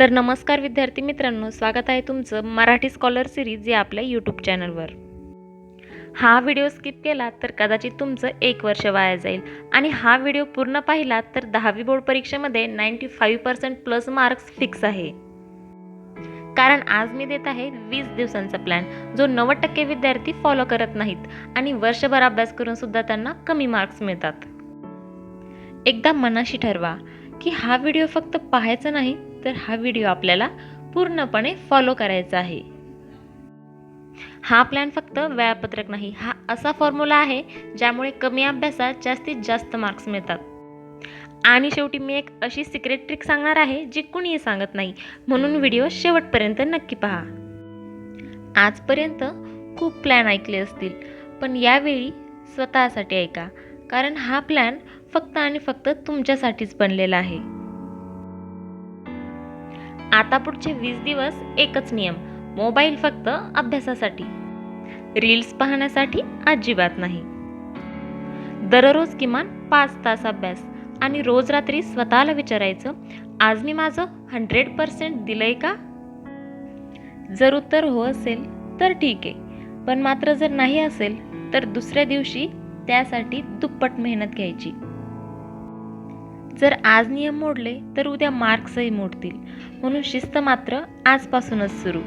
तर नमस्कार विद्यार्थी मित्रांनो स्वागत आहे तुमचं मराठी स्कॉलर सिरीज या आपल्या यूट्यूब चॅनलवर हा व्हिडिओ स्किप केला तर कदाचित तुमचं एक वर्ष वाया जाईल. आणि हा व्हिडिओ पूर्ण पाहिला तर दहावी बोर्ड परीक्षेमध्ये ninety five percent plus marks fix आहे. कारण आज मी देत आहे वीस दिवसांचा प्लॅन जो नव्वद टक्के विद्यार्थी फॉलो करत नाहीत आणि वर्षभर अभ्यास करून सुद्धा त्यांना कमी मार्क्स मिळतात. एकदा मनाशी ठरवा की हा व्हिडिओ फक्त पाहायचा नाही तर हा व्हिडिओ आपल्याला पूर्णपणे फॉलो करायचा आहे. हा प्लॅन फक्त वेळापत्रक नाही हा असा फॉर्म्युला आहे ज्यामुळे कमी अभ्यासात जास्तीत जास्त मार्क्स मिळतात. आणि शेवटी मी एक अशी सिक्रेट ट्रिक सांगणार आहे जी कुणीही सांगत नाही. म्हणून व्हिडिओ शेवटपर्यंत नक्की पहा. आजपर्यंत खूप प्लॅन ऐकले असतील पण यावेळी स्वतःसाठी ऐका कारण हा प्लॅन फक्त आणि फक्त तुमच्यासाठीच बनलेला आहे. आता पुढचे वीस दिवस एकच नियम मोबाईल फक्त अभ्यासासाठी. रील्स पाहण्यासाठी अजिबात नाही. दररोज किमान पाच तास अभ्यास आणि रोज रात्री स्वतःला विचारायचं आज मी माझं हंड्रेड पर्सेंट दिलंय का? जर उत्तर हो असेल तर ठीक आहे. पण मात्र जर नाही असेल तर दुसऱ्या दिवशी त्यासाठी दुप्पट मेहनत घ्यायची. जर आज नियम मोडले तर उद्या मार्क्सही मोडतील. म्हणून शिस्त मात्र आजपासूनच सुरू.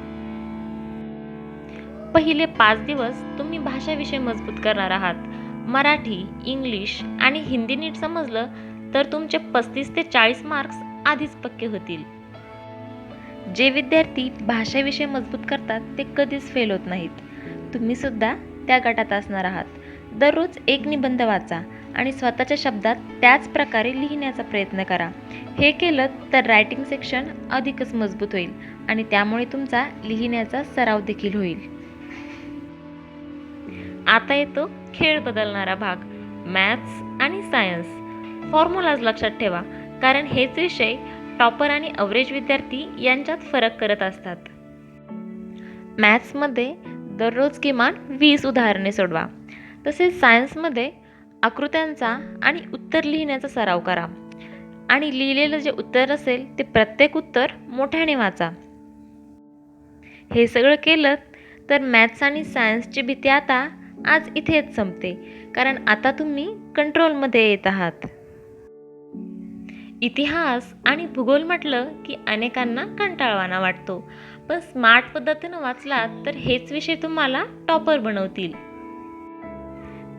पहिले पाच दिवस तुम्ही भाषाविषय मजबूत करणार आहात. मराठी इंग्लिश आणि हिंदी नीट समजलं तर तुमचे पस्तीस ते चाळीस मार्क्स आधीच पक्के होतील. जे विद्यार्थी भाषाविषय मजबूत करतात ते कधीच फेल होत नाहीत. तुम्ही सुद्धा त्या गटात असणार आहात. दररोज एक निबंध वाचा. आणि स्वतःच्या शब्दात त्याच प्रकारे लिहिण्याचा प्रयत्न करा. हे केलं तर रायटिंग सेक्शन अधिकच मजबूत होईल आणि त्यामुळे तुमचा लिहिण्याचा सराव देखील होईल. आता येतो खेळ बदलणारा भाग मॅथ्स आणि सायन्स फॉर्म्युलाज लक्षात ठेवा कारण हेच विषय टॉपर आणि अवरेज विद्यार्थी यांच्यात फरक करत असतात. मॅथ्समध्ये दररोज किमान वीस उदाहरणे सोडवा. तसेच सायन्समध्ये आकृत्यांचा आणि उत्तर लिहिण्याचा सराव करा. आणि लिहिलेलं जे उत्तर असेल ते प्रत्येक उत्तर मोठ्याने वाचा. हे सगळं केलं तर मॅथ्स आणि सायन्सची भीती आता आज इथेच संपते. कारण आता तुम्ही कंट्रोलमध्ये येत आहात. इतिहास आणि भूगोल म्हटलं की अनेकांना कंटाळवाना वाटतो. पण स्मार्ट पद्धतीनं वाचलात तर हेच विषय तुम्हाला टॉपर बनवतील.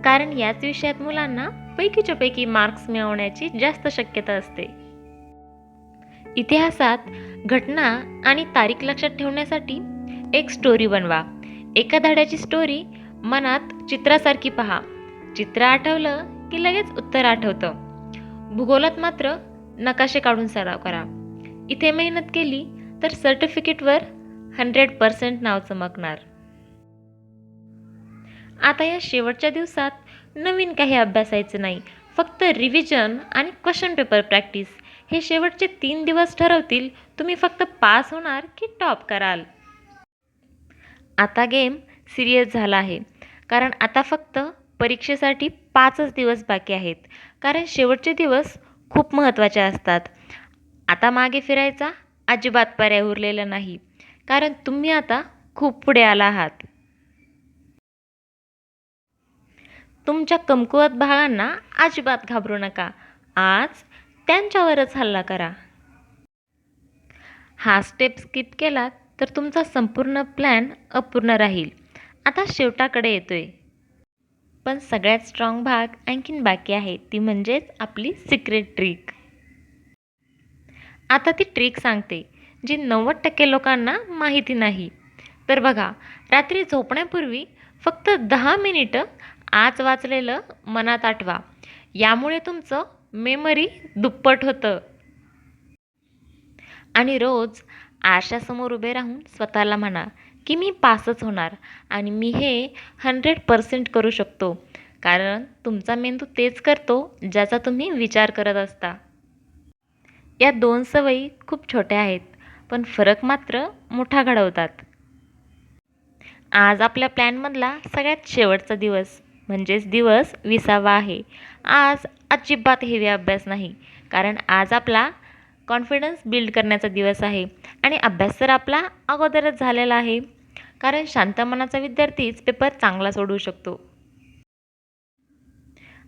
कारण याच विषयात मुलांना पैकीच्या पैकी मार्क्स मिळवण्याची जास्त शक्यता असते. इतिहासात घटना आणि तारीख लक्षात ठेवण्यासाठी एक स्टोरी बनवा. एका धड्याची स्टोरी मनात चित्रासारखी पहा. चित्र आठवलं की लगेच उत्तर आठवतं. भूगोलात मात्र नकाशे काढून सराव करा. इथे मेहनत केली तर सर्टिफिकेटवर हंड्रेड पर्सेंट नाव चमकणार. आता या शेवटच्या दिवसात नवीन काही अभ्यासायचं नाही फक्त रिव्हिजन आणि क्वेश्चन पेपर प्रॅक्टिस हे शेवटचे तीन दिवस ठरवतील तुम्ही फक्त पास होणार की टॉप कराल. आता गेम सिरियस झाला आहे कारण आता फक्त परीक्षेसाठी पाचच दिवस बाकी आहेत कारण शेवटचे दिवस खूप महत्त्वाचे असतात. आता मागे फिरायचा अजिबात पर्याय उरलेला नाही कारण तुम्ही आता खूप पुढे आला आहात. तुमच्या कमकुवत भागांना अजिबात घाबरू नका. आज त्यांच्यावरच हल्ला करा. हा स्टेप स्किप केलात तर तुमचा संपूर्ण प्लॅन अपूर्ण राहील. आता शेवटाकडे येतोय. पण सगळ्यात स्ट्रॉंग भाग आणखीन बाकी आहे ती म्हणजेच आपली सिक्रेट ट्रिक आता ती ट्रिक सांगते जी नव्वद टक्के लोकांना माहिती नाही. तर बघा रात्री झोपण्यापूर्वी फक्त दहा मिनिटं आज वाचलेलं मनात आठवा. यामुळे तुमचं मेमरी दुप्पट होतं. आणि रोज आरशासमोर उभे राहून स्वतःला म्हणा की मी पासच होणार आणि मी हे हंड्रेड पर्सेंट करू शकतो. कारण तुमचा मेंदू तेच करतो ज्याचा तुम्ही विचार करत असता. या दोन सवयी खूप छोट्या आहेत पण फरक मात्र मोठा घडवतात. आज आपल्या प्लॅनमधला सगळ्यात शेवटचा दिवस. म्हणजेच दिवस विसावा आहे. आज अजिबात हेवी अभ्यास नाही. कारण आज आपला कॉन्फिडन्स बिल्ड करण्याचा दिवस आहे. आणि अभ्यास तर आपला अगोदरच झालेला आहे. कारण शांत मनाचा विद्यार्थीच पेपर चांगला सोडवू शकतो.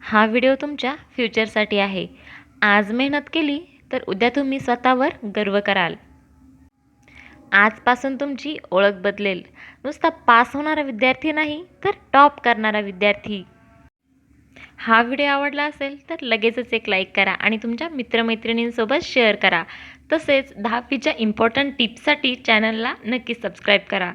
हा व्हिडिओ तुमच्या फ्युचरसाठी आहे. आज मेहनत केली तर उद्या तुम्ही स्वतःवर गर्व कराल. आजपासून तुमची ओळख बदलेल. नुसता पास होणारा विद्यार्थी नाही तर टॉप करणारा विद्यार्थी. हा व्हिडिओ आवडला असेल तर लगेचच एक लाईक करा आणि तुमच्या मित्रमैत्रिणींसोबत शेअर करा. तसेच दहावीच्या इम्पॉर्टंट टिप्ससाठी चॅनलला नक्की सबस्क्राईब करा.